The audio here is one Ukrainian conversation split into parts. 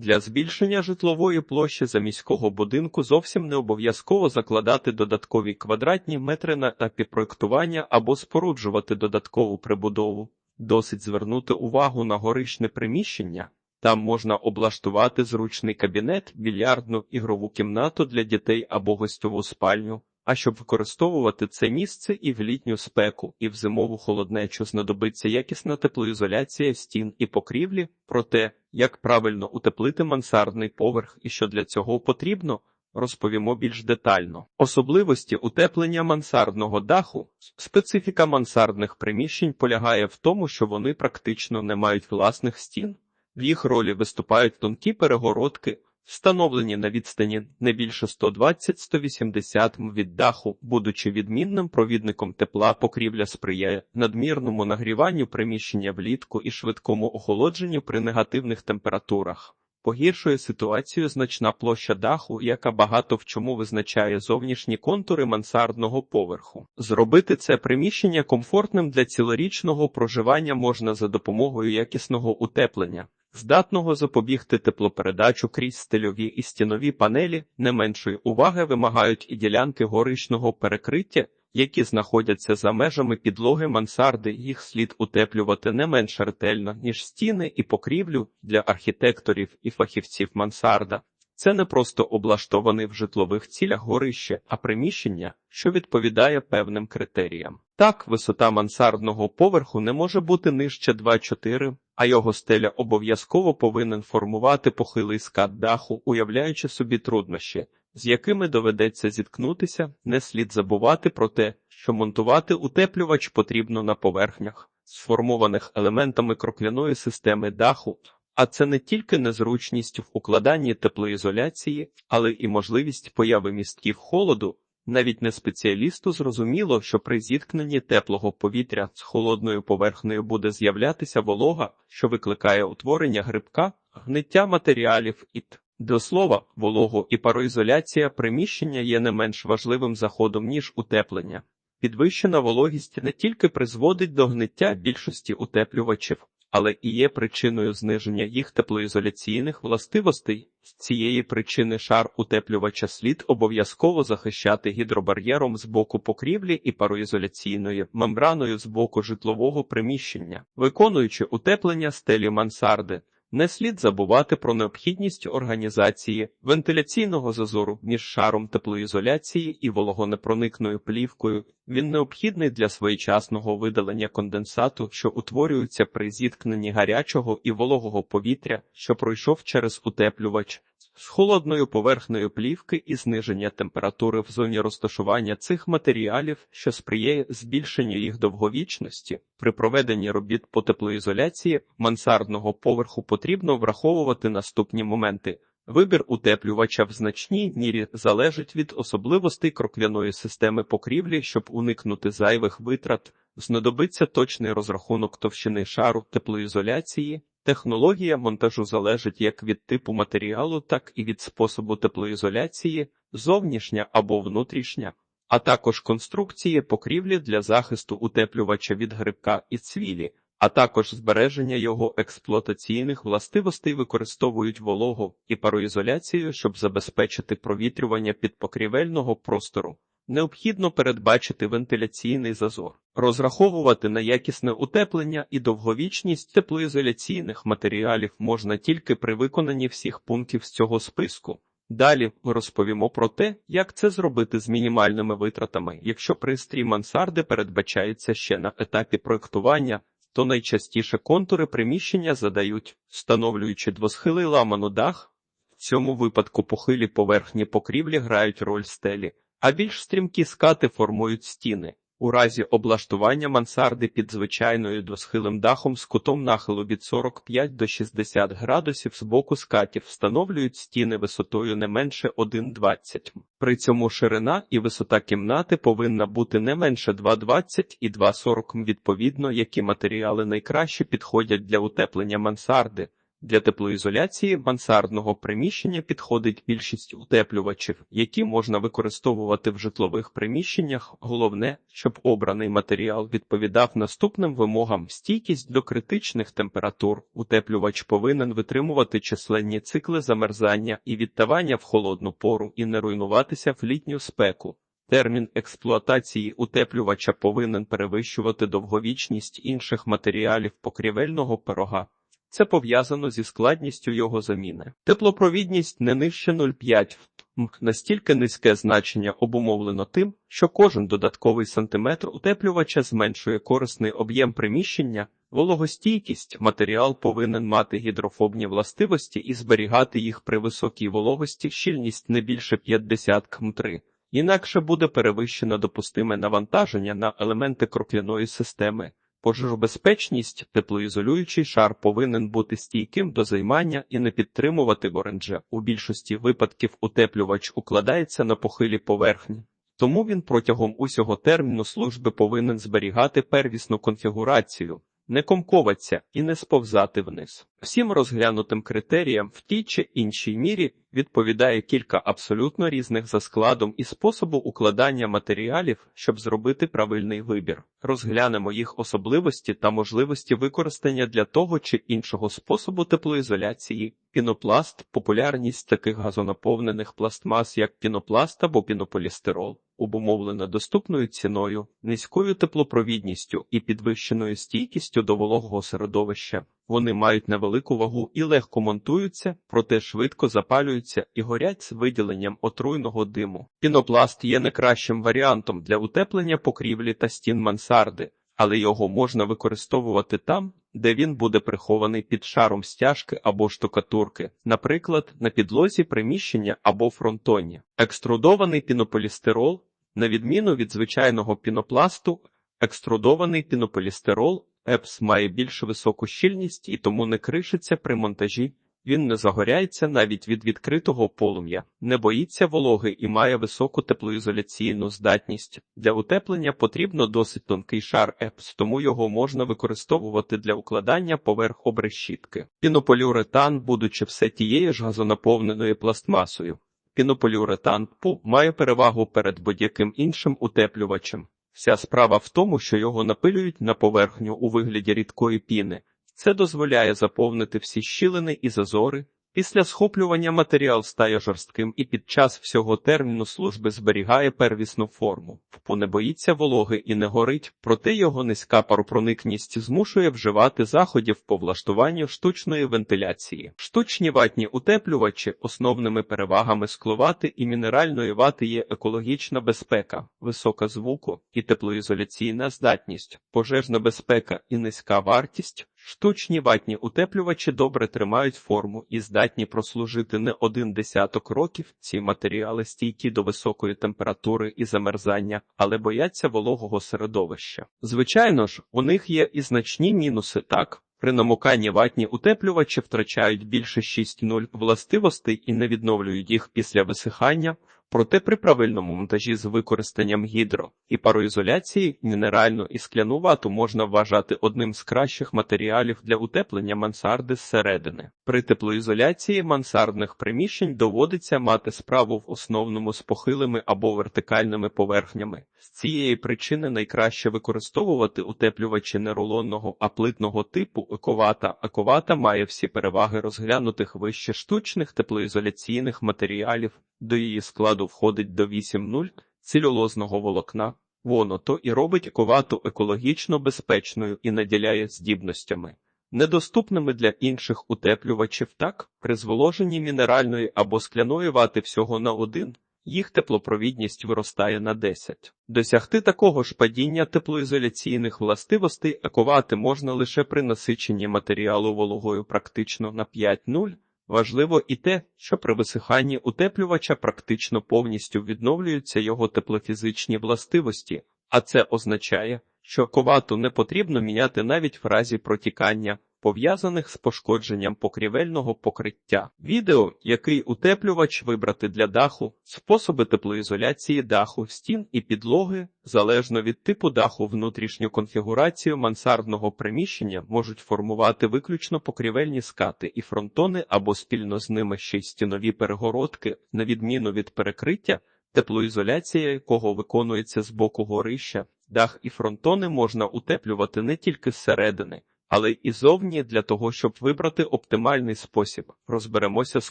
Для збільшення житлової площі за міського будинку зовсім не обов'язково закладати додаткові квадратні метри на етапі проєктування або споруджувати додаткову прибудову. Досить звернути увагу на горишне приміщення. Там можна облаштувати зручний кабінет, більярдну, ігрову кімнату для дітей або гостьову спальню. А щоб використовувати це місце і в літню спеку, і в зимову холоднечу знадобиться якісна теплоізоляція стін і покрівлі. Про те, як правильно утеплити мансардний поверх і що для цього потрібно, розповімо більш детально. Особливості утеплення мансардного даху. Специфіка мансардних приміщень полягає в тому, що вони практично не мають власних стін. В їх ролі виступають тонкі перегородки, встановлені на відстані не більше 120-180 м від даху, будучи відмінним провідником тепла, покрівля сприяє надмірному нагріванню приміщення влітку і швидкому охолодженню при негативних температурах. Погіршує ситуацію значна площа даху, яка багато в чому визначає зовнішні контури мансардного поверху. Зробити це приміщення комфортним для цілорічного проживання можна за допомогою якісного утеплення. Здатного запобігти теплопередачу крізь стильові і стінові панелі не меншої уваги вимагають і ділянки горичного перекриття, які знаходяться за межами підлоги мансарди, їх слід утеплювати не менш ретельно, ніж стіни і покрівлю для архітекторів і фахівців мансарда. Це не просто облаштований в житлових цілях горище, а приміщення, що відповідає певним критеріям. Так, висота мансардного поверху не може бути нижче 2,4, а його стеля обов'язково повинен формувати похилий скат даху, уявляючи собі труднощі, з якими доведеться зіткнутися, не слід забувати про те, що монтувати утеплювач потрібно на поверхнях, сформованих елементами крокляної системи даху. А це не тільки незручність в укладанні теплоізоляції, але і можливість появи містків холоду. Навіть не спеціалісту зрозуміло, що при зіткненні теплого повітря з холодною поверхнею буде з'являтися волога, що викликає утворення грибка, гниття матеріалів і т. До слова, волого і пароізоляція приміщення є не менш важливим заходом, ніж утеплення. Підвищена вологість не тільки призводить до гниття більшості утеплювачів, але і є причиною зниження їх теплоізоляційних властивостей. З цієї причини шар утеплювача слід обов'язково захищати гідробар'єром з боку покрівлі і пароізоляційною мембраною з боку житлового приміщення, виконуючи утеплення стелі мансарди. Не слід забувати про необхідність організації вентиляційного зазору між шаром теплоізоляції і вологонепроникною плівкою. Він необхідний для своєчасного видалення конденсату, що утворюється при зіткненні гарячого і вологого повітря, що пройшов через утеплювач. З холодною поверхнею плівки і зниження температури в зоні розташування цих матеріалів, що сприяє збільшенню їх довговічності. При проведенні робіт по теплоізоляції мансардного поверху потрібно враховувати наступні моменти. Вибір утеплювача в значній мірі залежить від особливостей крокляної системи покрівлі, щоб уникнути зайвих витрат, знадобиться точний розрахунок товщини шару теплоізоляції. Технологія монтажу залежить як від типу матеріалу, так і від способу теплоізоляції, зовнішня або внутрішня, а також конструкції покрівлі для захисту утеплювача від грибка і цвілі, а також збереження його експлуатаційних властивостей використовують вологу і пароізоляцію, щоб забезпечити провітрювання підпокрівельного простору. Необхідно передбачити вентиляційний зазор, розраховувати на якісне утеплення і довговічність теплоізоляційних матеріалів можна тільки при виконанні всіх пунктів з цього списку. Далі ми розповімо про те, як це зробити з мінімальними витратами. Якщо пристрій мансарди передбачається ще на етапі проектування, то найчастіше контури приміщення задають, встановлюючи двосхилий ламану дах. В цьому випадку похилі поверхні покрівлі грають роль стелі а більш стрімкі скати формують стіни. У разі облаштування мансарди під звичайною досхилим дахом з кутом нахилу від 45 до 60 градусів з боку скатів встановлюють стіни висотою не менше 1,20 При цьому ширина і висота кімнати повинна бути не менше 2,20 і 2,40 м. Відповідно, які матеріали найкраще підходять для утеплення мансарди. Для теплоізоляції мансардного приміщення підходить більшість утеплювачів, які можна використовувати в житлових приміщеннях. Головне, щоб обраний матеріал відповідав наступним вимогам: стійкість до критичних температур. Утеплювач повинен витримувати численні цикли замерзання і відтавання в холодну пору і не руйнуватися в літню спеку. Термін експлуатації утеплювача повинен перевищувати довговічність інших матеріалів покрівельного пирога. Це пов'язано зі складністю його заміни. Теплопровідність не нижче 0,5 м. Настільки низьке значення обумовлено тим, що кожен додатковий сантиметр утеплювача зменшує корисний об'єм приміщення, вологостійкість. Матеріал повинен мати гідрофобні властивості і зберігати їх при високій вологості, щільність не більше 50 км3. Інакше буде перевищено допустиме навантаження на елементи крокляної системи. Пожежобезпечність, теплоізолюючий шар повинен бути стійким до займання і не підтримувати горенже. У більшості випадків утеплювач укладається на похилі поверхні, тому він протягом усього терміну служби повинен зберігати первісну конфігурацію, не комковатися і не сповзати вниз. Всім розглянутим критеріям в тій чи іншій мірі відповідає кілька абсолютно різних за складом і способу укладання матеріалів, щоб зробити правильний вибір. Розглянемо їх особливості та можливості використання для того чи іншого способу теплоізоляції. Пінопласт популярність таких газонаповнених пластмас, як пінопласт або пінополістирол, обумовлена доступною ціною, низькою теплопровідністю і підвищеною стійкістю до вологого середовища. Вони мають невелику вагу і легко монтуються, проте швидко запалюються і горять з виділенням отруйного диму. Пінопласт є найкращим варіантом для утеплення покрівлі та стін мансарди, але його можна використовувати там, де він буде прихований під шаром стяжки або штукатурки, наприклад, на підлозі приміщення або фронтоні. Екструдований пінополістирол, на відміну від звичайного пінопласту, екструдований пінополістирол ЕПС має більш високу щільність і тому не кришиться при монтажі. Він не загоряється навіть від відкритого полум'я, не боїться вологи і має високу теплоізоляційну здатність. Для утеплення потрібно досить тонкий шар ЕПС, тому його можна використовувати для укладання поверх обрешітки. Пінополіуретан, будучи все тією ж газонаповненою пластмасою. Пінополіуретан ПУ має перевагу перед будь-яким іншим утеплювачем. Вся справа в тому, що його напилюють на поверхню у вигляді рідкої піни. Це дозволяє заповнити всі щілини і зазори. Після схоплювання матеріал стає жорстким і під час всього терміну служби зберігає первісну форму. ППУ не боїться вологи і не горить, проте його низька паропроникність змушує вживати заходів по влаштуванню штучної вентиляції. Штучні ватні утеплювачі основними перевагами скловати і мінеральної вати є екологічна безпека, висока звуку і теплоізоляційна здатність, пожежна безпека і низька вартість. Штучні ватні утеплювачі добре тримають форму і здатні прослужити не один десяток років. Ці матеріали стійкі до високої температури і замерзання, але бояться вологого середовища. Звичайно ж, у них є і значні мінуси так. При намоканні ватні утеплювачі втрачають більше 6,0 властивостей і не відновлюють їх після висихання. Проте при правильному монтажі з використанням гідро і пароізоляції мінеральну і скляну вату можна вважати одним з кращих матеріалів для утеплення мансарди зсередини. При теплоізоляції мансардних приміщень доводиться мати справу в основному з похилими або вертикальними поверхнями. З цієї причини найкраще використовувати утеплювачі не рулонного, а плитного типу ековата. Ековата має всі переваги розглянутих вище штучних теплоізоляційних матеріалів. До її складу входить до 8,0 целюлозного волокна. Воно то і робить ковату екологічно безпечною і наділяє здібностями, недоступними для інших утеплювачів так, при зволоженні мінеральної або скляної вати всього на один, їх теплопровідність виростає на 10. Досягти такого ж падіння теплоізоляційних властивостей ековати можна лише при насиченні матеріалу вологою практично на 5,0, Важливо і те, що при висиханні утеплювача практично повністю відновлюються його теплофізичні властивості, а це означає, що ковату не потрібно міняти навіть в разі протікання. Пов'язаних з пошкодженням покрівельного покриття. Відео, який утеплювач вибрати для даху, способи теплоізоляції даху, стін і підлоги, залежно від типу даху, внутрішню конфігурацію мансардного приміщення можуть формувати виключно покрівельні скати і фронтони або спільно з ними ще й стінові перегородки, на відміну від перекриття, теплоізоляція якого виконується з боку горища. Дах і фронтони можна утеплювати не тільки зсередини, але й зовні для того, щоб вибрати оптимальний спосіб. Розберемося з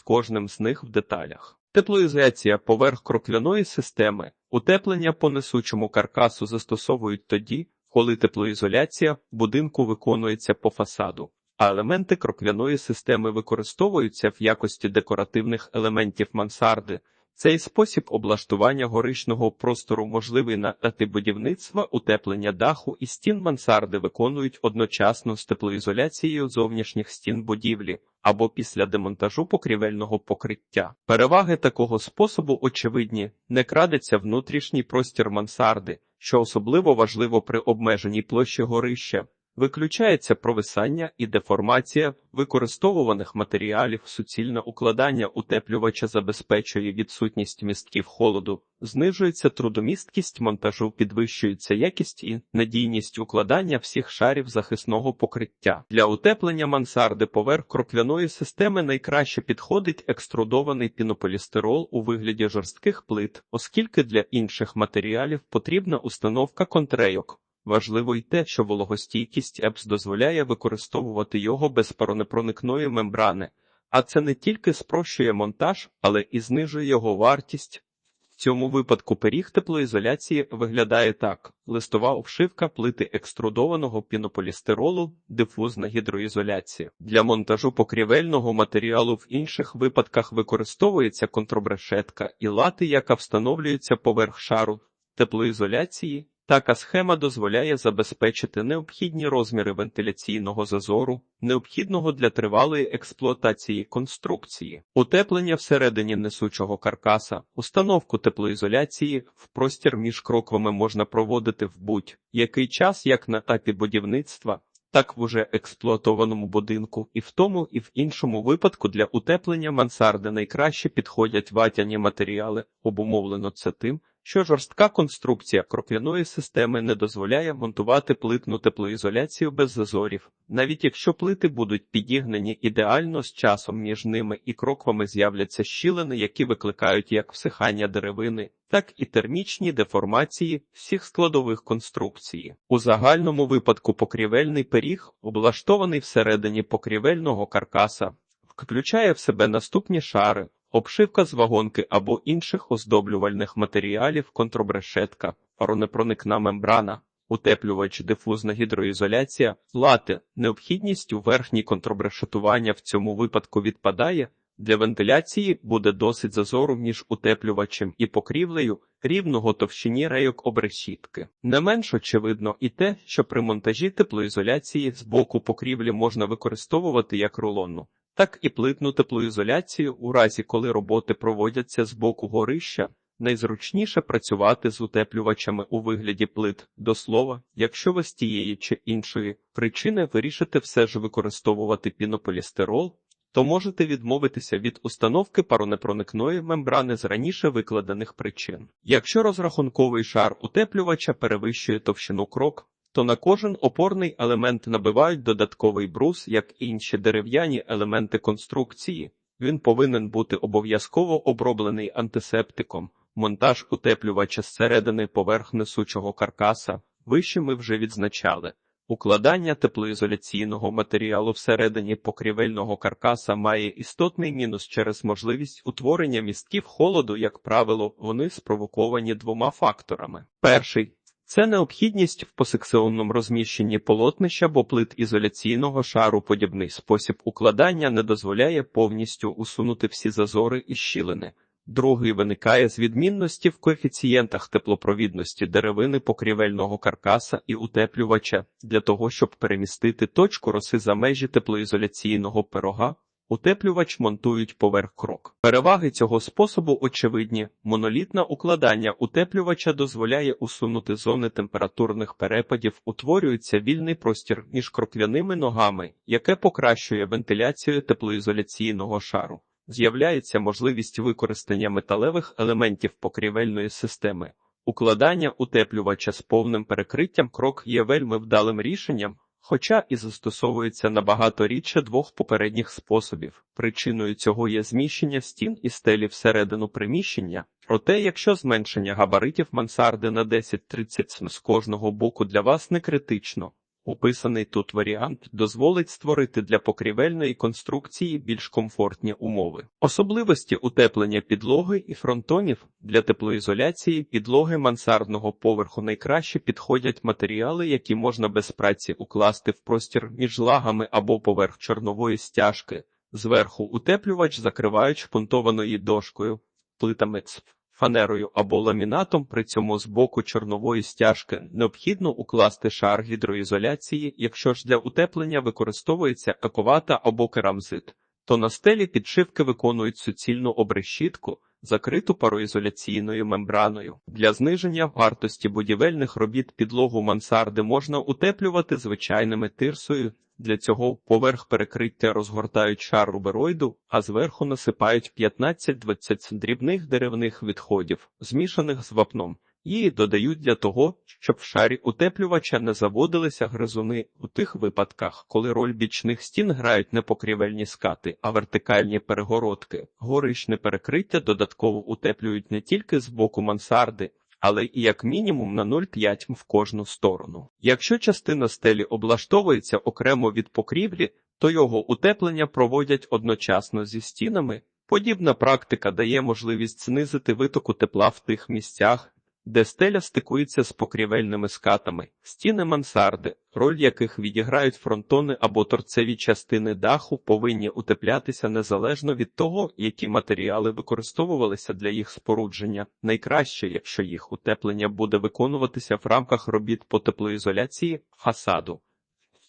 кожним з них в деталях. Теплоізоляція поверх крокляної системи, утеплення по несучому каркасу застосовують тоді, коли теплоізоляція будинку виконується по фасаду, а елементи крокляної системи використовуються в якості декоративних елементів мансарди. Цей спосіб облаштування горишного простору можливий на етапі будівництва, утеплення даху і стін мансарди виконують одночасно з теплоізоляцією зовнішніх стін будівлі або після демонтажу покрівельного покриття. Переваги такого способу очевидні, не крадеться внутрішній простір мансарди, що особливо важливо при обмеженій площі горища. Виключається провисання і деформація використовуваних матеріалів, суцільне укладання утеплювача забезпечує відсутність містків холоду, знижується трудомісткість монтажу, підвищується якість і надійність укладання всіх шарів захисного покриття. Для утеплення мансарди поверх кроквяної системи найкраще підходить екструдований пінополістирол у вигляді жорстких плит, оскільки для інших матеріалів потрібна установка контрейок. Важливо й те, що вологостійкість ЕПС дозволяє використовувати його без паронепроникної мембрани, а це не тільки спрощує монтаж, але і знижує його вартість. В цьому випадку пиріг теплоізоляції виглядає так: листова обшивка плити екструдованого пінополістиролу, дифузна гідроізоляція. Для монтажу покрівельного матеріалу в інших випадках використовується контрабрешетка і лати, яка встановлюється поверх шару теплоізоляції. Така схема дозволяє забезпечити необхідні розміри вентиляційного зазору, необхідного для тривалої експлуатації конструкції, утеплення всередині несучого каркаса, установку теплоізоляції в простір між кроквами можна проводити в будь-який час як на етапі будівництва. Так в уже експлуатованому будинку, і в тому, і в іншому випадку для утеплення мансарди найкраще підходять ватяні матеріали, обумовлено це тим, що жорстка конструкція крокляної системи не дозволяє монтувати плитну теплоізоляцію без зазорів, навіть якщо плити будуть підігнані ідеально з часом між ними і кроквами з'являться щілини, які викликають як всихання деревини, так і термічні деформації всіх складових конструкції. У загальному випадку покрівельний пиріг, облаштований всередині покрівельного каркаса, включає в себе наступні шари. Обшивка з вагонки або інших оздоблювальних матеріалів, контрабрешетка, паронепроникна мембрана, утеплювач, дифузна гідроізоляція, лати. Необхідність у верхній контрабрешетування в цьому випадку відпадає. Для вентиляції буде досить зазору між утеплювачем і покрівлею рівного товщині рейок обрешітки. Не менш очевидно і те, що при монтажі теплоізоляції з боку покрівлі можна використовувати як рулонну так і плитну теплоізоляцію у разі, коли роботи проводяться з боку горища. Найзручніше працювати з утеплювачами у вигляді плит. До слова, якщо ви з тієї чи іншої причини вирішите все ж використовувати пінополістирол, то можете відмовитися від установки паронепроникної мембрани з раніше викладених причин. Якщо розрахунковий шар утеплювача перевищує товщину крок, то на кожен опорний елемент набивають додатковий брус, як інші дерев'яні елементи конструкції. Він повинен бути обов'язково оброблений антисептиком, монтаж утеплювача зсередини поверх несучого каркаса. Вище ми вже відзначали. Укладання теплоізоляційного матеріалу всередині покрівельного каркаса має істотний мінус через можливість утворення містків холоду, як правило, вони спровоковані двома факторами. Перший це необхідність в посекціонному розміщенні полотнища, бо плит ізоляційного шару подібний спосіб укладання не дозволяє повністю усунути всі зазори і щілини. Другий виникає з відмінності в коефіцієнтах теплопровідності деревини покрівельного каркаса і утеплювача для того, щоб перемістити точку роси за межі теплоізоляційного пирога. Утеплювач монтують поверх крок. Переваги цього способу очевидні. Монолітне укладання утеплювача дозволяє усунути зони температурних перепадів, утворюється вільний простір між кроквяними ногами, яке покращує вентиляцію теплоізоляційного шару. З'являється можливість використання металевих елементів покрівельної системи. Укладання утеплювача з повним перекриттям крок є вельми вдалим рішенням, хоча і застосовується набагато рідше двох попередніх способів. Причиною цього є зміщення стін і стелі всередину приміщення. Проте, якщо зменшення габаритів мансарди на 10-30 см з кожного боку для вас не критично, Описаний тут варіант дозволить створити для покрівельної конструкції більш комфортні умови. Особливості утеплення підлоги і фронтонів для теплоізоляції підлоги мансардного поверху найкраще підходять матеріали, які можна без праці укласти в простір між лагами або поверх чорнової стяжки. Зверху утеплювач закривають шпунтованою дошкою, плитами цп фанерою або ламінатом, при цьому з боку чорнової стяжки. Необхідно укласти шар гідроізоляції, якщо ж для утеплення використовується ековата або керамзит, то на стелі підшивки виконують суцільну обрешітку, закриту пароізоляційною мембраною. Для зниження вартості будівельних робіт підлогу мансарди можна утеплювати звичайними тирсою. Для цього поверх перекриття розгортають шар рубероїду, а зверху насипають 15-20 дрібних деревних відходів, змішаних з вапном. Її додають для того, щоб в шарі утеплювача не заводилися гризуни у тих випадках, коли роль бічних стін грають не покрівельні скати, а вертикальні перегородки. Горичне перекриття додатково утеплюють не тільки з боку мансарди, але і як мінімум на 0,5 в кожну сторону. Якщо частина стелі облаштовується окремо від покрівлі, то його утеплення проводять одночасно зі стінами. Подібна практика дає можливість знизити витоку тепла в тих місцях, де стеля стикується з покрівельними скатами, стіни мансарди, роль яких відіграють фронтони або торцеві частини даху, повинні утеплятися незалежно від того, які матеріали використовувалися для їх спорудження. Найкраще, якщо їх утеплення буде виконуватися в рамках робіт по теплоізоляції фасаду.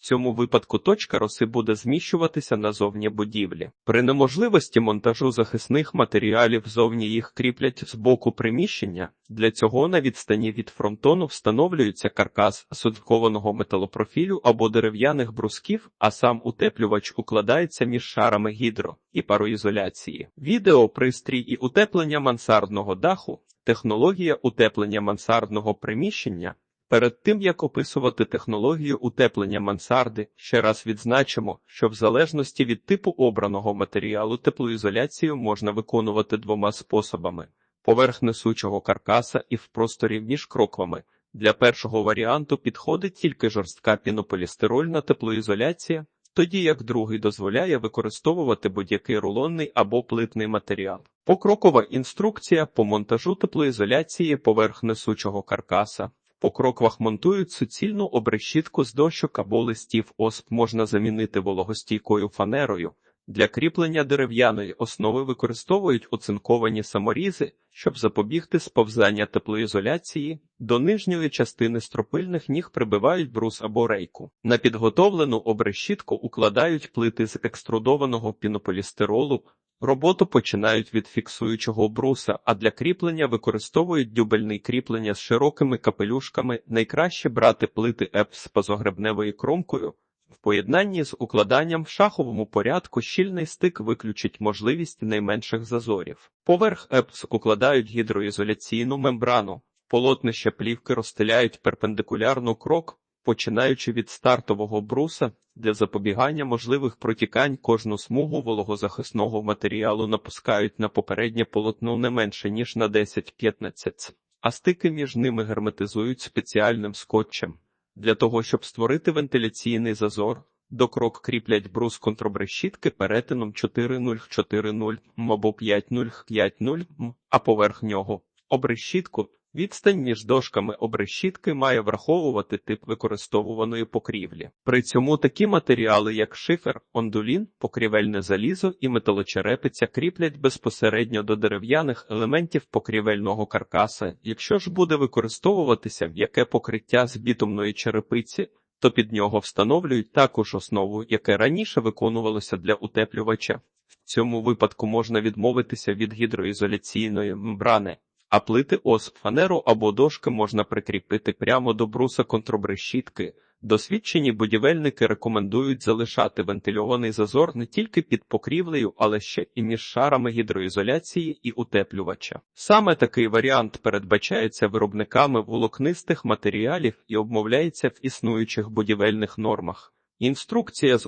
Цьому випадку точка роси буде зміщуватися назовні будівлі. При неможливості монтажу захисних матеріалів зовні їх кріплять з боку приміщення. Для цього на відстані від фронтону встановлюється каркас судкованого металопрофілю або дерев'яних брусків, а сам утеплювач укладається між шарами гідро і пароізоляції. Відео пристрій і утеплення мансардного даху. Технологія утеплення мансардного приміщення Перед тим як описувати технологію утеплення мансарди, ще раз відзначимо, що в залежності від типу обраного матеріалу теплоізоляцію можна виконувати двома способами: поверх несучого каркаса і в просторі між кроквами. Для першого варіанту підходить тільки жорстка пінополістирольна теплоізоляція, тоді як другий дозволяє використовувати будь-який рулонний або плитний матеріал. Покрокова інструкція по монтажу теплоізоляції поверх несучого каркаса. По кроквах монтують суцільну обрешітку з дощок або листів осп можна замінити вологостійкою фанерою. Для кріплення дерев'яної основи використовують оцинковані саморізи, щоб запобігти сповзання теплоізоляції. До нижньої частини стропильних ніг прибивають брус або рейку. На підготовлену обрешітку укладають плити з екструдованого пінополістиролу, Роботу починають від фіксуючого бруса, а для кріплення використовують дюбельний кріплення з широкими капелюшками. Найкраще брати плити еп з позогребневою кромкою. В поєднанні з укладанням в шаховому порядку щільний стик виключить можливість найменших зазорів. Поверх епс укладають гідроізоляційну мембрану, полотнище плівки розстеляють перпендикулярно крок, починаючи від стартового бруса. Для запобігання можливих протікань кожну смугу вологозахисного матеріалу напускають на попереднє полотно не менше ніж на 10-15 а стики між ними герметизують спеціальним скотчем. Для того, щоб створити вентиляційний зазор, до крок кріплять брус контрабрешітки перетином 4.0-4.0 або 5.0-5.0 а поверх нього обрешітку Відстань між дошками обрешітки має враховувати тип використовуваної покрівлі. При цьому такі матеріали, як шифер, ондулін, покрівельне залізо і металочерепиця кріплять безпосередньо до дерев'яних елементів покрівельного каркаса. Якщо ж буде використовуватися м'яке покриття з бітумної черепиці, то під нього встановлюють також основу, яке раніше виконувалося для утеплювача. В цьому випадку можна відмовитися від гідроізоляційної мембрани, а плити ос, фанеру або дошки можна прикріпити прямо до бруса контрбрешітки. Досвідчені будівельники рекомендують залишати вентильований зазор не тільки під покрівлею, але ще і між шарами гідроізоляції і утеплювача. Саме такий варіант передбачається виробниками волокнистих матеріалів і обмовляється в існуючих будівельних нормах. Інструкція з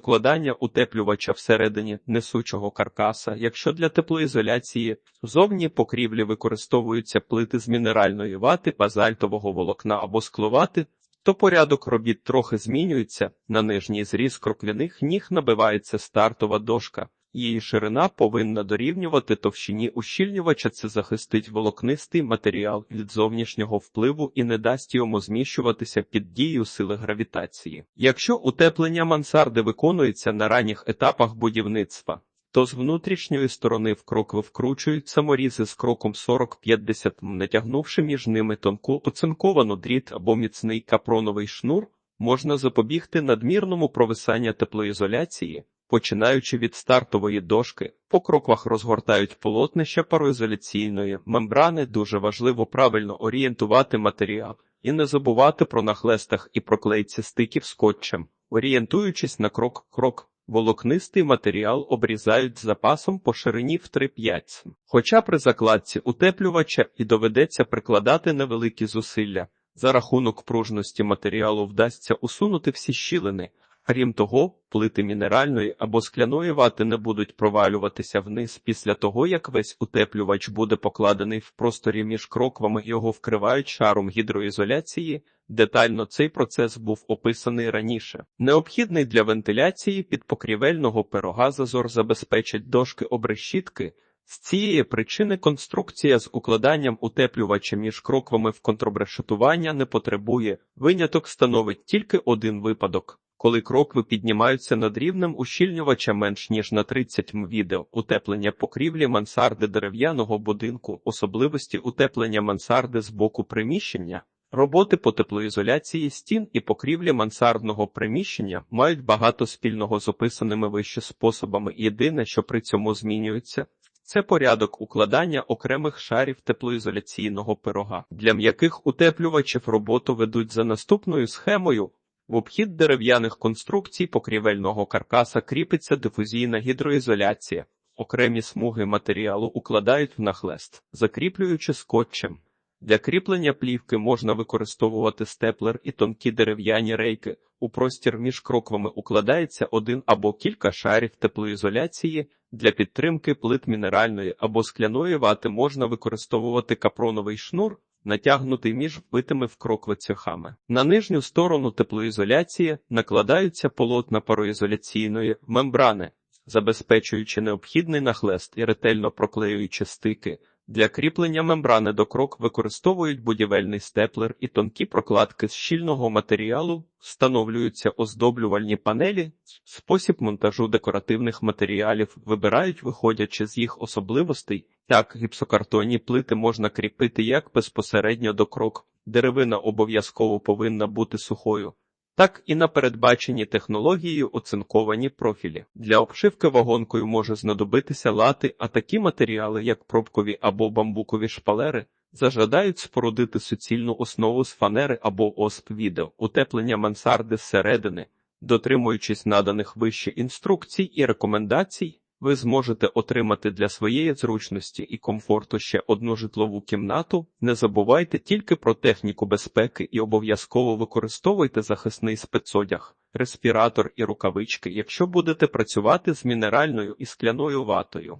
утеплювача всередині несучого каркаса, якщо для теплоізоляції зовні покрівлі використовуються плити з мінеральної вати, базальтового волокна або скловати, то порядок робіт трохи змінюється. На нижній зріз крокляних ніг набивається стартова дошка. Її ширина повинна дорівнювати товщині ущільнювача. Це захистить волокнистий матеріал від зовнішнього впливу і не дасть йому зміщуватися під дією сили гравітації. Якщо утеплення мансарди виконується на ранніх етапах будівництва, то з внутрішньої сторони в крок вкручують саморізи з кроком 40-50 натягнувши між ними тонку оцинковану дріт або міцний капроновий шнур, можна запобігти надмірному провисання теплоізоляції, починаючи від стартової дошки, по кроквах розгортають полотнища пароізоляційної мембрани. Дуже важливо правильно орієнтувати матеріал і не забувати про нахлестах і проклейці стиків скотчем, орієнтуючись на крок-крок. Волокнистий матеріал обрізають запасом по ширині в 3-5 Хоча при закладці утеплювача і доведеться прикладати невеликі зусилля, за рахунок пружності матеріалу вдасться усунути всі щілини. Крім того, плити мінеральної або скляної вати не будуть провалюватися вниз після того, як весь утеплювач буде покладений в просторі між кроквами, його вкривають шаром гідроізоляції. Детально цей процес був описаний раніше. Необхідний для вентиляції підпокрівельного пирога зазор забезпечить дошки обрешітки. З цієї причини конструкція з укладанням утеплювача між кроквами в контрбрешетування не потребує. Виняток становить тільки один випадок. Коли крокви піднімаються над рівнем ущільнювача менш ніж на 30 м утеплення покрівлі мансарди дерев'яного будинку, особливості утеплення мансарди з боку приміщення, роботи по теплоізоляції стін і покрівлі мансардного приміщення мають багато спільного з описаними вище способами. Єдине, що при цьому змінюється, це порядок укладання окремих шарів теплоізоляційного пирога. Для м'яких утеплювачів роботу ведуть за наступною схемою. В обхід дерев'яних конструкцій покрівельного каркаса кріпиться дифузійна гідроізоляція. Окремі смуги матеріалу укладають в нахлест, закріплюючи скотчем. Для кріплення плівки можна використовувати степлер і тонкі дерев'яні рейки. У простір між кроквами укладається один або кілька шарів теплоізоляції. Для підтримки плит мінеральної або скляної вати можна використовувати капроновий шнур, натягнутий між вбитими в крокви цехами. На нижню сторону теплоізоляції накладаються полотна пароізоляційної мембрани, забезпечуючи необхідний нахлест і ретельно проклеюючи стики. Для кріплення мембрани до крок використовують будівельний степлер і тонкі прокладки з щільного матеріалу, встановлюються оздоблювальні панелі, спосіб монтажу декоративних матеріалів вибирають, виходячи з їх особливостей. Так, гіпсокартонні плити можна кріпити як безпосередньо до крок. Деревина обов'язково повинна бути сухою так і на передбачені технологією оцинковані профілі. Для обшивки вагонкою може знадобитися лати, а такі матеріали, як пробкові або бамбукові шпалери, зажадають спорудити суцільну основу з фанери або осп відео, утеплення мансарди зсередини, дотримуючись наданих вище інструкцій і рекомендацій. Ви зможете отримати для своєї зручності і комфорту ще одну житлову кімнату. Не забувайте тільки про техніку безпеки і обов'язково використовуйте захисний спецодяг, респіратор і рукавички, якщо будете працювати з мінеральною і скляною ватою.